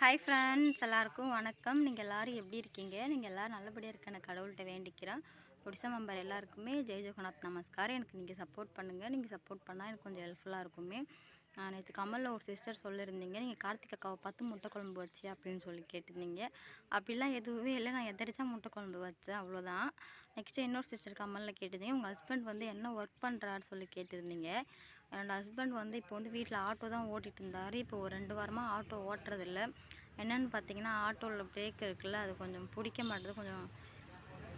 Hi friends எல்லாருக்கும் வணக்கம். நீங்கள் எல்லோரும் எப்படி இருக்கீங்க? நீங்கள் எல்லோரும் நல்லபடியாக இருக்க நான் கடவுள்கிட்ட வேண்டிக்கிறேன். ஒடிசா மெம்பர் எல்லாருக்குமே ஜெய் ஜெகநாத் நமஸ்காரம். எனக்கு நீங்கள் சப்போர்ட் பண்ணுங்கள் நீங்கள் சப்போர்ட் பண்ணால் எனக்கு கொஞ்சம் ஹெல்ப்ஃபுல்லாக இருக்குமே. நேற்று கமலில் ஒரு சிஸ்டர் சொல்லியிருந்தீங்க. நீங்கள் கார்த்திக் அக்காவை பார்த்து முட்டை குழம்பு வச்சு அப்படின்னு சொல்லி கேட்டிருந்தீங்க. அப்படிலாம் எதுவுமே இல்லை. நான் எதிரிச்சா முட்டை குழம்பு வச்சேன். அவ்வளோதான் நெக்ஸ்ட்டு இன்னொரு சிஸ்டர் கமலில் கேட்டிருந்தீங்க உங்கள் ஹஸ்பண்ட் வந்து என்ன ஒர்க் பண்ணுறாரு சொல்லி கேட்டிருந்தீங்க. என்னோடய ஹஸ்பண்ட் வந்து இப்போ வந்து வீட்டில் ஆட்டோ தான் ஓட்டிகிட்டு இருந்தார் இப்போ ஒரு ரெண்டு வாரமாக ஆட்டோ ஓட்டுறதில்ல. என்னென்னு பார்த்தீங்கன்னா ஆட்டோவில் பிரேக் இருக்குல்ல அது கொஞ்சம் பிடிக்க மாட்டேது. கொஞ்சம்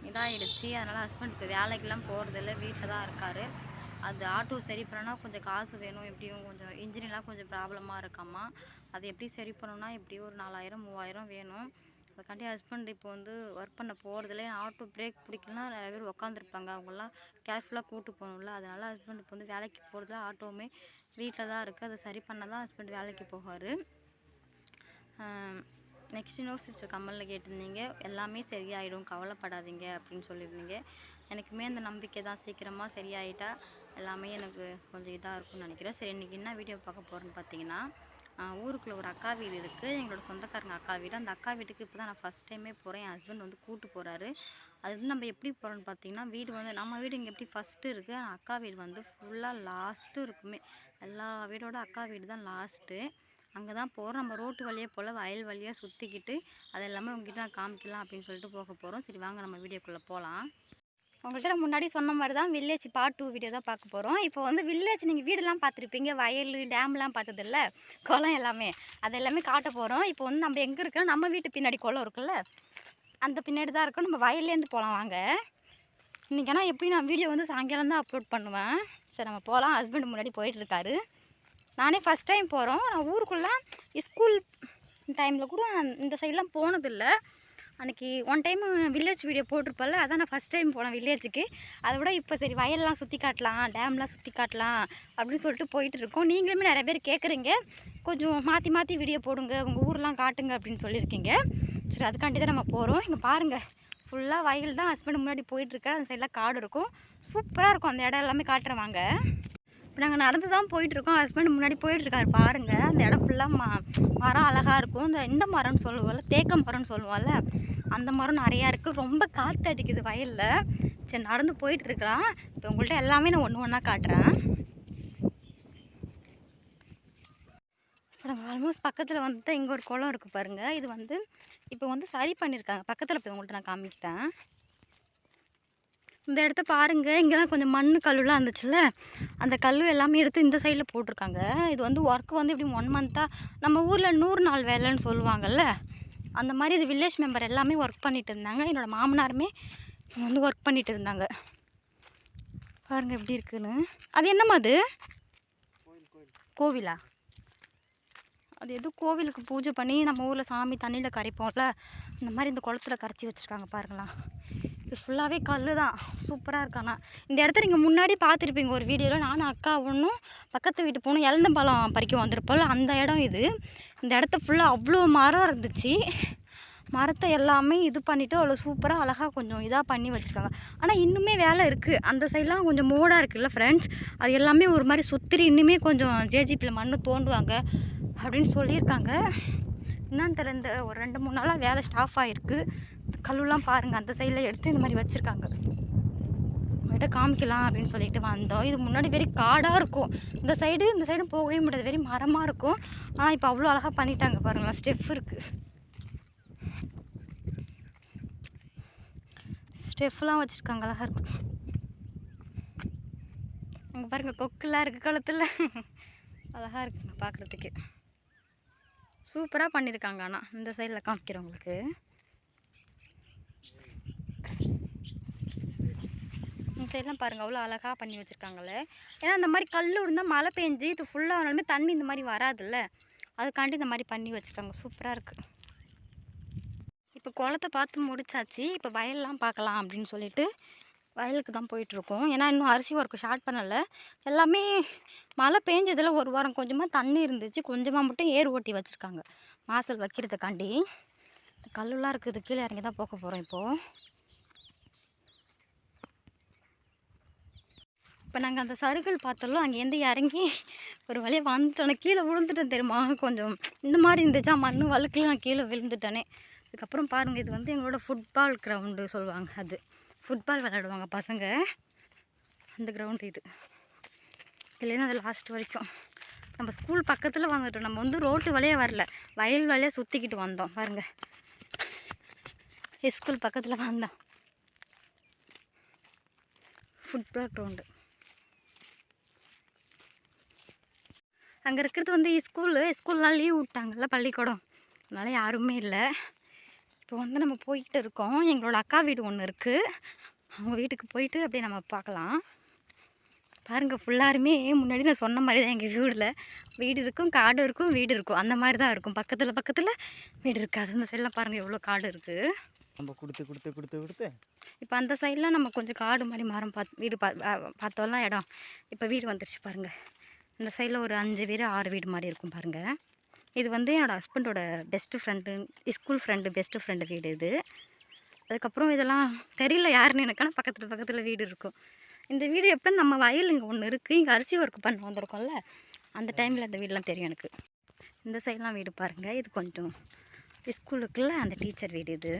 இதாகிடுச்சு அதனால் ஹஸ்பண்ட் இப்போ வேலைக்கெல்லாம் போகிறதில்ல வீட்டில் தான் இருக்கார். அது ஆட்டோ சரி பண்ணனா கொஞ்சம் காசு வேணும். எப்படியும் கொஞ்சம் இன்ஜின்லாம் கொஞ்சம் ப்ராப்ளமாக இருக்காமா? அது எப்படி சரி பண்ணணும்னா எப்படியும் ஒரு நாலாயிரம் மூவாயிரம் வேணும். அதுக்காண்டி ஹஸ்பண்ட் இப்போ வந்து ஒர்க் பண்ண போகிறதுல ஆட்டோ பிரேக் பிடிக்கலனா நிறைய பேர் உட்காந்துருப்பாங்க அவங்களாம் கேர்ஃபுல்லாக கூட்டு போகணும்ல. அதனால் ஹஸ்பண்ட் இப்போ வந்து வேலைக்கு போகிறதுல ஆட்டோவுமே வீட்டில் தான் இருக்குது அதை சரி பண்ண தான் ஹஸ்பண்ட் வேலைக்கு போவார். நெக்ஸ்ட் இன்னொரு சிஸ்டர் கமலில் கேட்டிருந்தீங்க. எல்லாமே சரியாயிடும். கவலைப்படாதீங்க அப்படின்னு சொல்லியிருந்தீங்க. எனக்குமே அந்த நம்பிக்கை தான். சீக்கிரமாக சரியாயிட்டா எல்லாமே எனக்கு கொஞ்சம் இதாக இருக்கும்னு நினைக்கிறேன். சரி இன்றைக்கி என்ன வீடியோ பார்க்க போகிறேன்னு பார்த்தீங்கன்னா ஊருக்குள்ளே ஒரு அக்கா வீடு இருக்குது எங்களோட சொந்தக்காரங்க அக்கா வீடு. அந்த அக்கா வீட்டுக்கு இப்போ தான் நான் ஃபஸ்ட் டைமே போகிறேன் என் ஹஸ்பண்ட் வந்து கூட்டு போகிறாரு அது வந்து நம்ம எப்படி போகிறோன்னு பார்த்தீங்கன்னா வீடு வந்து நம்ம வீடு இங்கே எப்படி ஃபஸ்ட்டு இருக்குது ஆனால் அக்கா வீடு வந்து ஃபுல்லாக லாஸ்ட்டும் இருக்குமே. எல்லா வீடோட அக்கா வீடு தான் லாஸ்ட்டு அங்கே தான் போகிறோம் நம்ம ரோட்டு வழியாக போல் வயல் வழியாக சுற்றிக்கிட்டு அது எல்லாமே உங்ககிட்ட நான் காமிக்கலாம் அப்படின்னு சொல்லிட்டு போக போகிறோம் சரி வாங்க நம்ம வீடியோக்குள்ளே போகலாம் உங்கள்கிட்ட நான் முன்னாடி சொன்ன மாதிரி தான் வில்லேஜ் பார்ட் டூ வீடியோ தான் பார்க்க போகிறோம் இப்போ வந்து வில்லேஜ் நீங்கள் வீடெல்லாம் பார்த்துருப்பீங்க. வயல் டேம்லாம் பார்த்ததில்ல. குளம் எல்லாமே. அது எல்லாமே காட்ட போகிறோம் இப்போ வந்து நம்ம எங்கே இருக்கோம் நம்ம வீட்டு பின்னாடி குளம் இருக்குல்ல. அந்த பின்னாடி தான் இருக்கோம். நம்ம வயல்லேருந்து போகலாம் வாங்க. இன்றைக்கி ஆனால் எப்படி நான் வீடியோ வந்து சாயங்காலம் தான் அப்லோட் பண்ணுவேன். சரி நம்ம போகலாம் ஹஸ்பண்ட் முன்னாடி போயிட்டுருக்காரு நானே ஃபஸ்ட் டைம் போகிறோம் நான் ஊருக்குள்ளே ஸ்கூல் டைமில் கூட இந்த சைட்லாம் போனதில்லை. அன்றைக்கி ஒன் டைம் வில்லேஜ் வீடியோ போட்டிருப்பல அதான் நான் ஃபஸ்ட் டைம் போனேன் வில்லேஜுக்கு அதை விட இப்போ சரி வயல்லாம் சுற்றி காட்டலாம் டேம்லாம் சுற்றி காட்டலாம் அப்படின்னு சொல்லிட்டு போயிட்டு இருக்கோம். நீங்களுமே நிறைய பேர் கேட்குறீங்க கொஞ்சம் மாற்றி மாற்றி வீடியோ போடுங்க உங்கள் ஊர்லாம் காட்டுங்க அப்படின்னு சொல்லியிருக்கீங்க. சரி அதுக்காண்டி தான் நம்ம போகிறோம் இங்கே பாருங்கள் ஃபுல்லாக வயல் தான். ஹஸ்பண்ட் முன்னாடி போயிட்டுருக்கேன் அந்த சைடில் காடு இருக்கும். சூப்பராக இருக்கும். அந்த இடம் எல்லாமே காட்டுறவாங்க. இப்போ நாங்கள் நடந்து தான் போயிட்டுருக்கோம் ஹஸ்பண்ட் முன்னாடி போயிட்டுருக்காரு பாருங்கள் அந்த இடம் ஃபுல்லாக மா மரம் அழகாக இருக்கும். இந்த இந்த மரம்னு சொல்லுவோம்ல தேக்க மரம்னு சொல்லுவோம்ல. அந்த மரம் நிறையா இருக்குது ரொம்ப காற்று அடிக்குது வயலில். சரி நடந்து போயிட்டுருக்குறான் இப்போ உங்கள்கிட்ட எல்லாமே நான் ஒன்று ஒன்றா காட்டுறேன். இப்போ நம்ம ஆல்மோஸ்ட் பக்கத்தில் வந்துட்டு இங்கே ஒரு குளம் இருக்குது பாருங்கள் இது வந்து இப்போ வந்து சரி பண்ணியிருக்காங்க பக்கத்தில் போய் உங்கள்கிட்ட நான் காமிக்கிறேன். இந்த இடத்த பாருங்கள் இங்கெல்லாம் கொஞ்சம் மண் கல்லுலாம் இருந்துச்சுல்ல. அந்த கல் எல்லாமே எடுத்து இந்த சைடில் போட்டிருக்காங்க. இது வந்து ஒர்க் வந்து இப்படி ஒன் மந்த்தாக நம்ம ஊரில் நூறு நாள் வேலைன்னு சொல்லுவாங்கல்ல. அந்த மாதிரி இது வில்லேஜ் மெம்பர் எல்லாமே ஒர்க் பண்ணிட்டு இருந்தாங்க. என்னோடய மாமனாருமே வந்து ஒர்க் பண்ணிட்டு இருந்தாங்க. பாருங்கள் எப்படி இருக்குன்னு. அது என்னம்மா அது? கோவிலா? அது எதுவும் கோவிலுக்கு பூஜை பண்ணி நம்ம ஊரில் சாமி தண்ணியில் கரைப்போம்ல. இந்த மாதிரி இந்த குளத்துல கரைச்சி வச்சுருக்காங்க பாருங்களேன். இது ஃபுல்லாகவே கல் தான் சூப்பராக இருக்காண்ணா இந்த இடத்த நீங்கள் முன்னாடி பார்த்துருப்பீங்க ஒரு வீடியோவில் நானும் அக்கா ஒன்றும் பக்கத்து வீட்டு போகணும் இழந்த பழம் பறிக்க வந்திருப்போம்ல அந்த இடம் இது. இந்த இடத்த ஃபுல்லாக அவ்வளோ மரம் இருந்துச்சு. மரத்தை எல்லாமே இது பண்ணிவிட்டு அவ்வளோ சூப்பராக அழகாக கொஞ்சம் இதாக பண்ணி வச்சுருக்காங்க. ஆனால் இன்னுமே வேலை இருக்குது அந்த சைட்லாம் கொஞ்சம் மோடாக இருக்குல்ல ஃப்ரெண்ட்ஸ் அது எல்லாமே ஒரு மாதிரி சுத்திரி இன்னுமே கொஞ்சம் ஜேஜிபியில் மண் தோண்டுவாங்க அப்படின்னு சொல்லியிருக்காங்க. என்னன்னு தெரியல இந்த ஒரு ரெண்டு மூணு நாளாக வேலை ஸ்டாஃப் ஆகிருக்கு கல்லுலாம் பாருங்கள் அந்த சைடில் எடுத்து இந்த மாதிரி வச்சுருக்காங்க. உங்கள்கிட்ட காமிக்கலாம் அப்படின்னு சொல்லிட்டு வந்தோம். இது முன்னாடி வெறி காடாக இருக்கும். இந்த சைடு இந்த சைடும் போகவே முடியாது. வெறி மரமாக இருக்கும். ஆனால் இப்போ அவ்வளோ அழகாக பண்ணிட்டாங்க பாருங்களேன். ஸ்டெப் இருக்குது ஸ்டெஃப்லாம் வச்சுருக்காங்க அழகாக இருக்கு. அங்கே பாருங்கள் கொக்குலாம் இருக்குது குளத்தில் அழகாக இருக்குங்க பார்க்குறதுக்கு சூப்பராக பண்ணியிருக்காங்க ஆனால் இந்த சைடில் காமிக்கிறவங்களுக்கு இந்த சைட்லாம் பாருங்கள் அவ்வளோ அழகாக பண்ணி வச்சுருக்காங்களே ஏன்னா இந்த மாதிரி கல் இருந்தால் மழை பெஞ்சு இது ஃபுல்லாக தண்ணி இந்த மாதிரி வராதுல்ல. அதுக்காண்டி இந்த மாதிரி பண்ணி வச்சுருக்காங்க. சூப்பராக இருக்குது இப்போ குளத்தை பார்த்து முடிச்சாச்சு. இப்போ வயல்லாம் பார்க்கலாம் அப்படின்னு சொல்லிட்டு வயலுக்கு தான் போயிட்டுருக்கோம். ஏன்னா இன்னும் அரிசி ஒர்க்கு ஸ்டார்ட் பண்ணலை. எல்லாமே மழை பெஞ்சதில் ஒரு வாரம் கொஞ்சமாக தண்ணி இருந்துச்சு. கொஞ்சமாக மட்டும் ஏர் ஓட்டி வச்சுருக்காங்க. மாசல் வைக்கிறதுக்காண்டி. இந்த கல்லுலாம் இருக்குது. கீழே இறங்கி தான் போக போகிறோம் இப்போது இப்போ நாங்கள் அந்த சருகல் பார்த்தோம்ல அங்கேருந்து இறங்கி ஒரு வழியாக வந்துட்டோன்னே கீழே விழுந்துட்டேன் தெரியுமா? கொஞ்சம் இந்த மாதிரி இருந்துச்சா? மண் வழுக்கில். நான் கீழே விழுந்துட்டேனே. அதுக்கப்புறம் பாருங்கள் இது வந்து எங்களோட ஃபுட்பால் கிரவுண்டு சொல்லுவாங்க அது. ஃபுட்பால் விளையாடுவாங்க பசங்க. அந்த கிரவுண்டு இது. இதுலேருந்து அது லாஸ்ட் வரைக்கும். நம்ம ஸ்கூல் பக்கத்தில் வந்துட்டோம். நம்ம வந்து ரோட்டு வழியாக வரல. வயல் வழியாக சுற்றிக்கிட்டு வந்தோம். பாருங்கள் ஸ்கூல் பக்கத்தில் வந்தோம். ஃபுட்பால் கிரவுண்டு அங்கே இருக்கிறது வந்து ஸ்கூலு ஸ்கூல்லாம் லீவ் விட்டாங்கல்ல பள்ளிக்கூடம். அதனால் யாருமே இல்லை. இப்போ வந்து நம்ம போயிட்டு இருக்கோம். எங்களோட அக்கா வீடு ஒன்று இருக்குது அவங்க வீட்டுக்கு போயிட்டு அப்படியே நம்ம பார்க்கலாம். பாருங்கள் ஃபுல்லாருமே முன்னாடி நான் சொன்ன மாதிரி தான் எங்கள் வீடில். வீடு இருக்கும் காடு இருக்கும் வீடு இருக்கும். அந்த மாதிரி தான் இருக்கும். பக்கத்தில் பக்கத்தில் வீடு இருக்காது. அந்த சைடெலாம் பாருங்கள் எவ்வளோ காடு இருக்குது நம்ம கொடுத்து கொடுத்து கொடுத்து கொடுத்து. இப்போ அந்த சைடில் நம்ம கொஞ்சம் காடு மாதிரி மரம் பார்த்து வீடு பா பார்த்தோம்லாம் இடம். இப்போ வீடு வந்துருச்சு பாருங்கள் இந்த சைடில் ஒரு அஞ்சு வீடு ஆறு வீடு மாதிரி இருக்கும் பாருங்கள் இது வந்து என்னோடய ஹஸ்பண்டோட best friend school friend best friend வீடு இது. அதுக்கப்புறம் இதெல்லாம் தெரியல யாருன்னு எனக்கான பக்கத்தில் பக்கத்தில் வீடு இருக்கும். இந்த வீடு எப்போ நம்ம வயல் இங்கே ஒன்று இருக்குது இங்கே அரிசி ஒர்க் பண்ண வந்திருக்கோம்ல அந்த டைமில் அந்த வீடெலாம் தெரியும் எனக்கு. இந்த சைட்லாம் வீடு பாருங்கள் இது கொஞ்சம் ஸ்கூலுக்குள்ள அந்த டீச்சர் வீடு இது.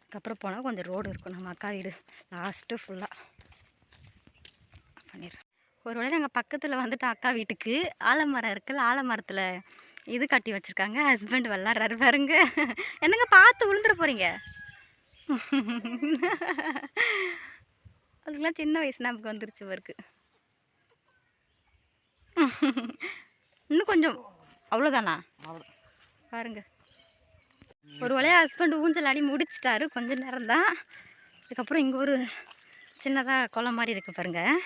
அதுக்கப்புறம் போனால் கொஞ்சம் ரோடு இருக்கும் நம்ம அக்கா வீடு லாஸ்ட்டு ஃபுல்லாக பண்ணிடுறேன். ஒரு வேளை நாங்கள் பக்கத்தில் வந்துட்டு அக்கா வீட்டுக்கு ஆலமரம் இருக்குல்ல ஆலமரத்தில் இது கட்டி வச்சுருக்காங்க. ஹஸ்பண்ட் விளாட்றாரு பாருங்க. என்னங்க பார்த்து விழுந்துட போகிறீங்க அதுக்கெல்லாம் சின்ன வயசு நமக்கு வந்துருச்சு இவருக்கு இன்னும் கொஞ்சம் அவ்வளோதானா அவ்வளோ பாருங்க. ஒரு வழியாக ஹஸ்பண்ட் ஊஞ்சல் ஆடி முடிச்சிட்டாரு. கொஞ்ச நேரம் தான் அதுக்கப்புறம் இங்கே ஒரு சின்னதாக குளம் மாதிரி இருக்குது பாருங்கள்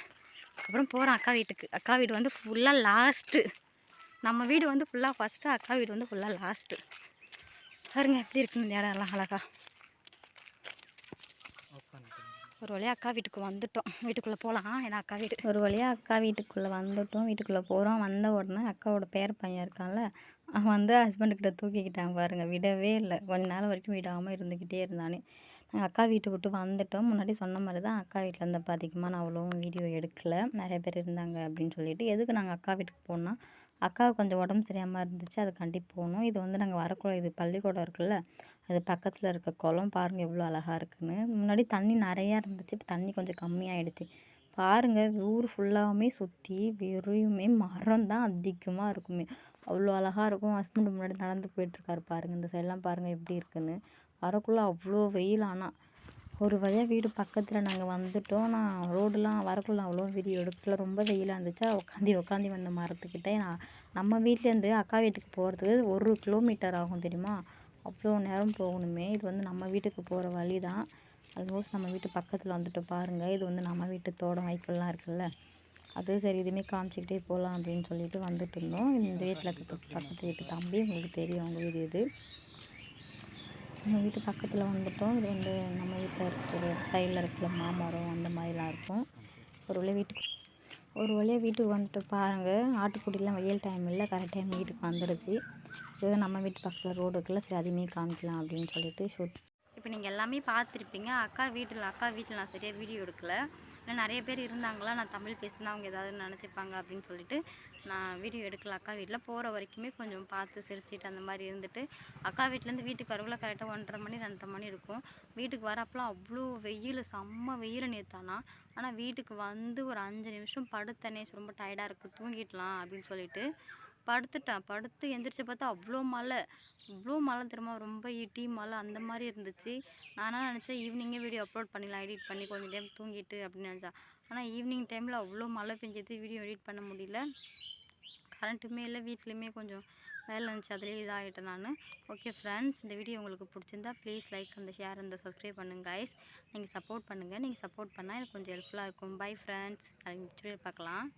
அப்புறம் போகிறேன் அக்கா வீட்டுக்கு. அக்கா வீடு வந்து ஃபுல்லாக லாஸ்ட்டு நம்ம வீடு வந்து ஃபுல்லாக ஃபஸ்ட்டு அக்கா வீடு வந்து ஃபுல்லாக லாஸ்ட்டு பாருங்க எப்படி இருக்குன்னு இந்த இடம் எல்லாம் அழகா. ஒரு வழியாக அக்கா வீட்டுக்கு வந்துட்டோம். வீட்டுக்குள்ளே போகலாம் ஏன்னா அக்கா வீடு. ஒரு வழியாக அக்கா வீட்டுக்குள்ளே வந்துட்டோம். வீட்டுக்குள்ளே போகிறோம் வந்த உடனே அக்காவோட பேர் பையன் இருக்கான்ல அவன் வந்து ஹஸ்பண்டுக்கிட்ட தூக்கிக்கிட்டான் பாருங்கள் விடவே இல்லை. கொஞ்ச நேரம் வரைக்கும் விடாமல் இருந்துக்கிட்டே இருந்தானே. நாங்கள் அக்கா வீட்டை விட்டு வந்துட்டோம். முன்னாடி சொன்ன மாதிரி தான் அக்கா வீட்டில் இருந்தப்போ அதிகமாக நான் அவ்வளோவும் வீடியோ எடுக்கலை. நிறைய பேர் இருந்தாங்க அப்படின்னு சொல்லிட்டு. எதுக்கு நாங்கள் அக்கா வீட்டுக்கு போனால் அக்காவுக்கு கொஞ்சம் உடம்பு சரியாமல் இருந்துச்சு அதைக்காண்டி போகணும். இது வந்து நாங்கள் வரக்குள்ள இது பள்ளிக்கூடம் இருக்குல்ல அது பக்கத்தில் இருக்க குளம் பாருங்கள் எவ்வளோ அழகாக இருக்குன்னு. முன்னாடி தண்ணி நிறையா இருந்துச்சு இப்போ தண்ணி கொஞ்சம் கம்மியாகிடுச்சு பாருங்கள் ஊர் ஃபுல்லாகவுமே சுற்றி வெறுமே மரம் தான் அதிகமாக இருக்குமே. அவ்வளோ அழகாக இருக்கும். ஹஸ்பண்ட் முன்னாடி நடந்து போயிட்டுருக்காரு பாருங்கள் இந்த சைட்லாம் பாருங்கள் எப்படி இருக்குன்னு. வரக்குள்ளே அவ்வளோ வெயில் ஆனால் ஒரு வழியாக வீடு பக்கத்தில் நாங்கள் வந்துட்டோம். நான் ரோடுலாம் வரக்குள்ளே அவ்வளோ வீடியோ எடுக்கல ரொம்ப வெயிலாக இருந்துச்சா. உட்காந்து உட்காந்து வந்த மரத்துக்கிட்டே. நான் நம்ம வீட்டிலேருந்து அக்கா வீட்டுக்கு போகிறதுக்கு ஒரு கிலோமீட்டர் ஆகும் தெரியுமா? அவ்வளோ நேரம் போகணுமே. இது வந்து நம்ம வீட்டுக்கு போகிற வழி தான் ஆல்மோஸ்ட் நம்ம வீட்டு பக்கத்தில் வந்துட்டு பாருங்கள் இது வந்து நம்ம வீட்டு தோட்டம் வைக்கோல்லாம் இருக்குல்ல. அது சரி இதுவுமே காமிச்சிக்கிட்டே போகலாம் அப்படின்னு சொல்லிட்டு வந்துட்டு இருந்தோம். இந்த வீட்டில் பக்கத்து வீட்டு தம்பி உங்களுக்கு தெரியும் அவங்க வீடு இது. நம்ம வீட்டு பக்கத்தில் வந்துட்டோம். இது வந்து நம்ம வீட்டில் இருக்கிற சைடில் இருக்கிற மாமரம் அந்த மாதிரிலாம் இருக்கும். ஒரு வழியாக வீட்டுக்கு ஒரு வழியாக வீட்டுக்கு வந்துட்டு பாருங்கள் ஆட்டுக்குட்டிலாம் வெயில் டைம் இல்லை கரெக்ட் டைம் வீட்டுக்கு வந்துடுச்சு இது நம்ம வீட்டு பக்கத்தில் ரோடு இருக்குல்ல சரி அதையுமே காமிக்கலாம் அப்படின்னு சொல்லிட்டு ஷூட் இப்போ நீங்கள் எல்லாமே பார்த்துருப்பீங்க. அக்கா வீட்டில் அக்கா வீட்டில் நான் சரியாக வீடியோ எடுக்கலை. ஏன்னா நிறைய பேர் இருந்தாங்களா நான் தமிழ் பேசினா அவங்க ஏதாவது நினச்சிப்பாங்க அப்படின்னு சொல்லிட்டு நான் வீடியோ எடுக்கல. அக்கா வீட்டில் போகிற வரைக்குமே கொஞ்சம் பார்த்து சிரிச்சிட்டு அந்த மாதிரி இருந்துட்டு அக்கா வீட்டிலேருந்து வீட்டுக்கு வரவில் கரெக்டாக ஒன்றரை மணி ரெண்டரை மணி இருக்கும். வீட்டுக்கு வரப்பெல்லாம் அவ்வளோ வெயில் செம்ம வெயில் நேத்தானா ஆனால் வீட்டுக்கு வந்து ஒரு அஞ்சு நிமிஷம் படுத்தனே ரொம்ப டயர்டாக இருக்குது தூங்கிடலாம் அப்படின்னு சொல்லிட்டு படுத்துட்டேன். படுத்து எந்திரிச்சு பார்த்தா அவ்வளோ மழை. அவ்வளோ மழை தெரியுமா? ரொம்ப இட்டி மழை அந்த மாதிரி இருந்துச்சு. நானாக நினச்சேன் ஈவினிங்கே வீடியோ அப்லோட் பண்ணிடலாம் எடிட் பண்ணி கொஞ்சம் டைம் தூங்கிட்டு அப்படின்னு நினச்சேன். ஆனால் ஈவினிங் டைமில் அவ்வளோ மழை பெஞ்சது வீடியோ எடிட் பண்ண முடியல. கரண்ட்டுமே இல்லை வீட்லேயுமே கொஞ்சம் வேலை இருந்துச்சு. அதுலேயே இதாகிட்டேன் நான். ஓகே ஃப்ரெண்ட்ஸ் இந்த வீடியோ உங்களுக்கு பிடிச்சிருந்தா ப்ளீஸ் லைக் அந்த ஷேர் அந்த சப்ஸ்கிரைப் பண்ணுங்கள் கைஸ் நீங்கள் சப்போர்ட் பண்ணுங்கள் நீங்கள் சப்போர்ட் பண்ணால் எனக்கு கொஞ்சம் ஹெல்ப்ஃபுல்லாக இருக்கும். பை ஃப்ரெண்ட்ஸ் பார்க்கலாம்.